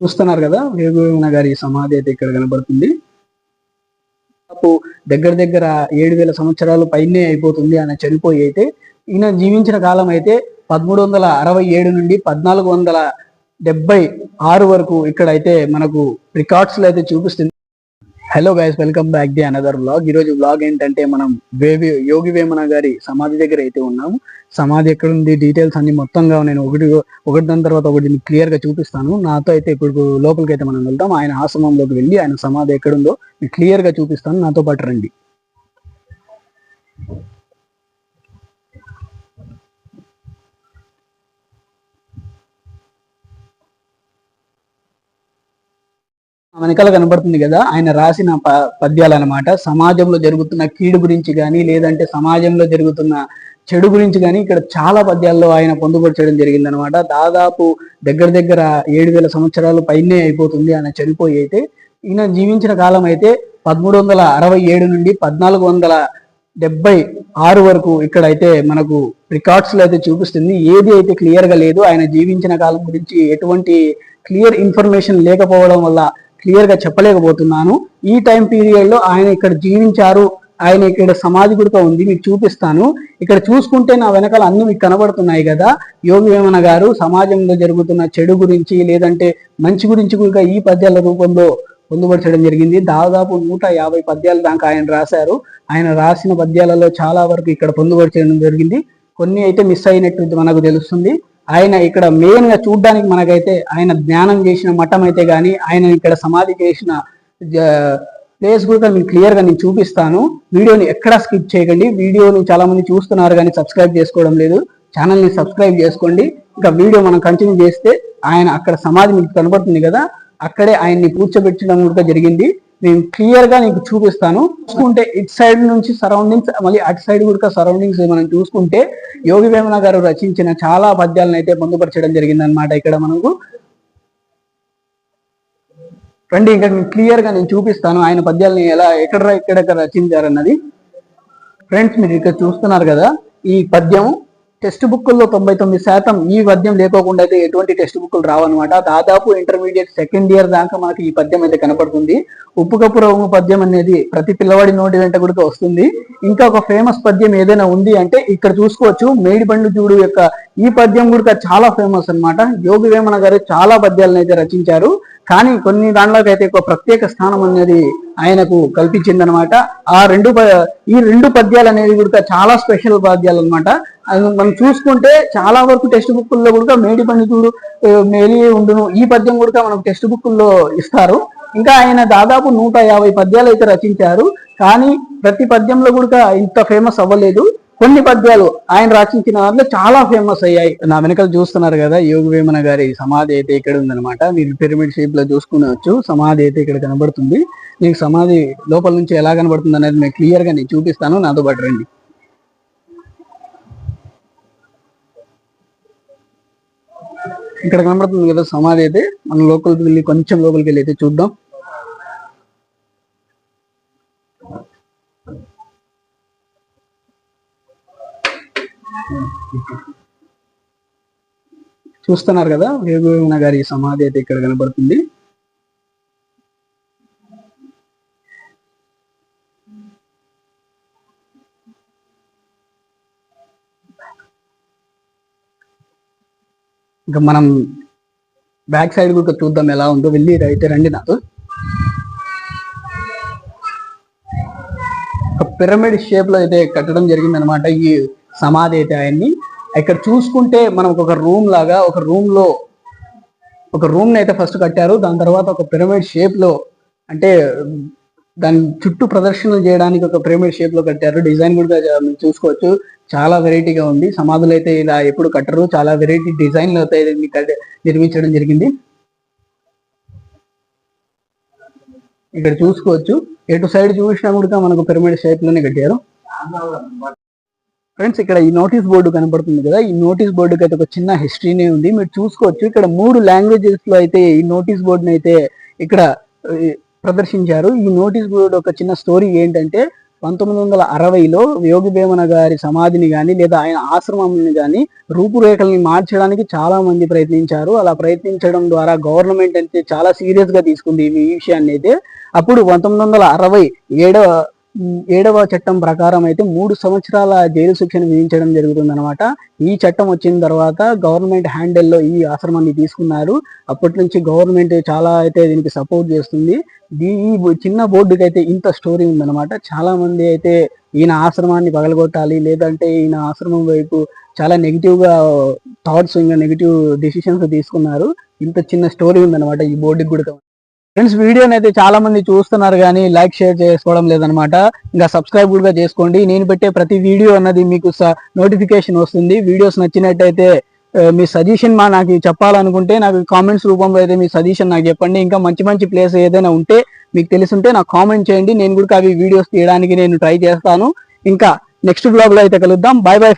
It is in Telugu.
చూస్తున్నారు కదా వేగువేమన గారి సమాధి అయితే ఇక్కడ కనబడుతుంది. దాదాపు దగ్గర దగ్గర ఏడు వేల సంవత్సరాలు పైనే అయిపోతుంది ఆయన చనిపోయి అయితే ఈయన జీవించిన కాలం అయితే పదమూడు వందల అరవై ఏడు నుండి పద్నాలుగు వందల డెబ్బై ఆరు వరకు ఇక్కడ అయితే మనకు రికార్డ్స్లో అయితే చూపిస్తుంది. Hello guys welcome back the another blog ఈ రోజు బ్లాగ్ ఏంటంటే మనం వేవి యోగి వేమన గారి సమాధి దగ్గర అయితే ఉన్నాము. సమాధి ఎక్కడ ఉంది? డీటెయిల్స్ అన్ని మొత్తంగా నేను ఒకటి ఒకటి దాని తర్వాత ఒకటి క్లియర్గా చూపిస్తాను. నాతో అయితే ఇప్పుడు లోపలికి అయితే మనం వెళ్తాం ఆయన ఆశ్రమంలోకి వెళ్ళి ఆయన సమాధి ఎక్కడుందో క్లియర్గా చూపిస్తాను. నాతో పాటు రండి. వెనకాల కనబడుతుంది కదా ఆయన రాసిన ప- పద్యాలు అనమాట సమాజంలో జరుగుతున్న కీడు గురించి కానీ లేదంటే సమాజంలో జరుగుతున్న చెడు గురించి కానీ ఇక్కడ చాలా పద్యాల్లో ఆయన పొందుపరచడం జరిగింది అనమాట దాదాపు దగ్గర దగ్గర ఏడు వేల సంవత్సరాలు పైనే అయిపోతుంది ఆయన చనిపోయి అయితే. ఈయన జీవించిన కాలం అయితే పదమూడు వందల అరవై ఏడు నుండి పద్నాలుగు వందల డెబ్బై ఆరు వరకు ఇక్కడ అయితే మనకు రికార్డ్స్లో అయితే చూపిస్తుంది. ఏది అయితే క్లియర్గా లేదు ఆయన జీవించిన కాలం గురించి ఎటువంటి క్లియర్ ఇన్ఫర్మేషన్ లేకపోవడం వల్ల క్లియర్గా చెప్పలేకపోతున్నాను. ఈ టైం పీరియడ్లో ఆయన ఇక్కడ జీవించారు. ఆయన ఇక్కడ సమాధి గుడితో ఉంది. మీకు చూపిస్తాను. ఇక్కడ చూసుకుంటే నా వెనకాల అన్ని మీకు కనబడుతున్నాయి కదా. యోగి వేమన గారు సమాజంలో జరుగుతున్న చెడు గురించి లేదంటే మంచి గురించి కూడా ఈ పద్యాల రూపంలో పొందుపరచడం జరిగింది. దాదాపు నూట యాభై పద్యాల దాకా ఆయన రాశారు. ఆయన రాసిన పద్యాలలో చాలా వరకు ఇక్కడ పొందుపరచడం జరిగింది. కొన్ని అయితే మిస్ అయినట్టు మనకు తెలుస్తుంది. ఆయన ఇక్కడ మెయిన్గా చూడడానికి మనకైతే ఆయన జ్ఞానం చేసిన మఠం అయితే కానీ ఆయన ఇక్కడ సమాధి చేసిన ప్లేస్ కూడా మీకు క్లియర్గా నేను చూపిస్తాను. వీడియోని ఎక్కడా స్కిప్ చేయకండి. వీడియోని చాలా మంది చూస్తున్నారు కానీ సబ్స్క్రైబ్ చేసుకోవడం లేదు. ఛానల్ని సబ్స్క్రైబ్ చేసుకోండి. ఇంకా వీడియో మనం కంటిన్యూ చేస్తే ఆయన అక్కడ సమాధి మీకు కనబడుతుంది కదా అక్కడే ఆయన్ని కూర్చోబెట్టడం కూడా జరిగింది. నేను క్లియర్గా నీకు చూపిస్తాను. చూసుకుంటే ఇటు సైడ్ నుంచి సరౌండింగ్స్ మళ్ళీ అటు సైడ్ కూడా సరౌండింగ్స్ మనం చూసుకుంటే యోగి వేమన గారు రచించిన చాలా పద్యాలను అయితే పొందుపరచడం జరిగింది అనమాట ఇక్కడ మనకు. రండి ఇంకా క్లియర్గా నేను చూపిస్తాను ఆయన పద్యాలని ఎలా ఎక్కడ ఎక్కడెక్కడ రచించారన్నది. ఫ్రెండ్స్ మీరు ఇక్కడ చూస్తున్నారు కదా ఈ పద్యం టెక్స్ట్ బుక్కుల్లో తొంభై తొమ్మిది శాతం ఈ పద్యం లేకోకుండా అయితే ఎటువంటి టెక్స్ట్ బుక్లు రావన్నమాట. దాదాపు ఇంటర్మీడియట్ సెకండ్ ఇయర్ దాకా మనకి ఈ పద్యం అయితే కనపడుతుంది. ఉప్పు కప్పు రవ్వు పద్యం అనేది ప్రతి పిల్లవాడి నోటి వెంట కూడా వస్తుంది. ఇంకా ఒక ఫేమస్ పద్యం ఏదైనా ఉంది అంటే ఇక్కడ చూసుకోవచ్చు. మేడిపండు చూడు యొక్క ఈ పద్యం కూడా చాలా ఫేమస్ అన్నమాట. యోగి వేమన గారు చాలా పద్యాలను అయితే రచించారు. కానీ కొన్ని దాంట్లోకి అయితే ఒక ప్రత్యేక స్థానం అనేది ఆయనకు కల్పించిందనమాట. ఆ రెండు ఈ రెండు పద్యాలు అనేది కూడా చాలా స్పెషల్ పద్యాలు అనమాట మనం చూసుకుంటే చాలా వరకు టెక్స్ట్ బుక్కుల్లో కూడా మేడి పండితుడు మేలి ఉండును ఈ పద్యం కూడా మనకు టెక్స్ట్ బుక్కుల్లో ఇస్తారు. ఇంకా ఆయన దాదాపు నూట యాభై పద్యాలు అయితే రచించారు. కానీ ప్రతి పద్యంలో కూడా ఇంత ఫేమస్ అవ్వలేదు. కొన్ని పద్యాలు ఆయన రచించిన దాంట్లో చాలా ఫేమస్ అయ్యాయి. నా వెనకాల చూస్తున్నారు కదా యోగి వేమన గారి సమాధి అయితే ఇక్కడ ఉందన్నమాట. మీరు పిరమిడ్ షేప్లో చూసుకునవచ్చు. సమాధి అయితే ఇక్కడ కనబడుతుంది. మీకు సమాధి లోపల నుంచి ఎలా కనబడుతుంది అనేది మీకు క్లియర్గా నేను చూపిస్తాను. నాతో పాటు రండి. ఇక్కడ కనబడుతుంది కదా సమాధి అయితే. మనం లోకల్కి వెళ్ళి కొంచెం లోపలికి వెళ్ళి అయితే చూద్దాం. చూస్తున్నారు కదా వేగువేమన గారి సమాధి అయితే ఇక్కడ కనబడుతుంది. ఇంకా మనం బ్యాక్ సైడ్ కూడా చూద్దాం ఎలా ఉందో. వెళ్ళి అయితే రండి నాకు. పిరమిడ్ షేప్లో అయితే కట్టడం జరిగింది అనమాట ఈ సమాధి అయితే ఆయన్ని. ఇక్కడ చూసుకుంటే మనం ఒక రూమ్ లాగా ఒక రూమ్లో ఒక రూమ్ని అయితే ఫస్ట్ కట్టారు. దాని తర్వాత ఒక పిరమిడ్ షేప్లో అంటే దాని చుట్టూ ప్రదర్శనలు చేయడానికి ఒక పిరమిడ్ షేప్లో కట్టారు. డిజైన్ కూడా చూసుకోవచ్చు. చాలా వెరైటీగా ఉంది. సమాధులు అయితే ఇలా ఎప్పుడు కట్టరు. చాలా వెరైటీ డిజైన్లు అయితే నిర్మించడం జరిగింది. ఇక్కడ చూసుకోవచ్చు. ఎటు సైడ్ చూసినా కూడా మనకు పిరమిడ్ షేప్లోనే కట్టారు. ఫ్రెండ్స్ ఇక్కడ ఈ నోటీస్ బోర్డు కనబడుతుంది కదా. ఈ నోటీస్ బోర్డుకి అయితే ఒక చిన్న హిస్టరీనే ఉంది. మీరు చూసుకోవచ్చు. ఇక్కడ మూడు లాంగ్వేజెస్లో అయితే ఈ నోటీస్ బోర్డుని అయితే ఇక్కడ ప్రదర్శించారు. ఈ నోటీస్ బోర్డు ఒక చిన్న స్టోరీ ఏంటంటే పంతొమ్మిది వందల అరవైలో యోగిభేమన గారి సమాధిని కానీ లేదా ఆయన ఆశ్రమంని కానీ రూపురేఖల్ని మార్చడానికి చాలా మంది ప్రయత్నించారు. అలా ప్రయత్నించడం ద్వారా గవర్నమెంట్ అయితే చాలా సీరియస్గా తీసుకుంది ఈ విషయాన్ని అయితే. అప్పుడు పంతొమ్మిది వందల అరవై ఏడవ ఏడవ చట్టం ప్రకారం అయితే మూడు సంవత్సరాల జైలు శిక్షను విధించడం జరుగుతుంది అనమాట ఈ చట్టం వచ్చిన తర్వాత గవర్నమెంట్ హ్యాండిల్లో ఈ ఆశ్రమాన్ని తీసుకున్నారు. అప్పటి నుంచి గవర్నమెంట్ చాలా అయితే దీనికి సపోర్ట్ చేస్తుంది. ఈ చిన్న బోర్డుకి అయితే ఇంత స్టోరీ ఉందన్నమాట. చాలా మంది అయితే ఈయన ఆశ్రమాన్ని పగలగొట్టాలి లేదంటే ఈయన ఆశ్రమం వైపు చాలా నెగిటివ్గా థాట్స్ ఇంకా నెగిటివ్ డిసిషన్స్ తీసుకున్నారు. ఇంత చిన్న స్టోరీ ఉందన్నమాట ఈ బోర్డుకి కూడా. ఫ్రెండ్స్ వీడియోని అయితే చాలా మంది చూస్తున్నారు కానీ లైక్ షేర్ చేసుకోవడం లేదనమాట ఇంకా సబ్స్క్రైబ్ కూడా చేసుకోండి. నేను పెట్టే ప్రతి వీడియో అన్నది మీకు నోటిఫికేషన్ వస్తుంది. వీడియోస్ నచ్చినట్టయితే మీ సజెషన్ మా నాకు చెప్పాలనుకుంటే నాకు కామెంట్స్ రూపంలో అయితే మీ సజెషన్ నాకు చెప్పండి. ఇంకా మంచి మంచి ప్లేస్ ఏదైనా ఉంటే మీకు తెలుసుంటే నాకు కామెంట్ చేయండి. నేను కూడా అవి వీడియోస్ తీయడానికి నేను ట్రై చేస్తాను. ఇంకా నెక్స్ట్ బ్లాగ్లో అయితే కలుద్దాం. Bye bye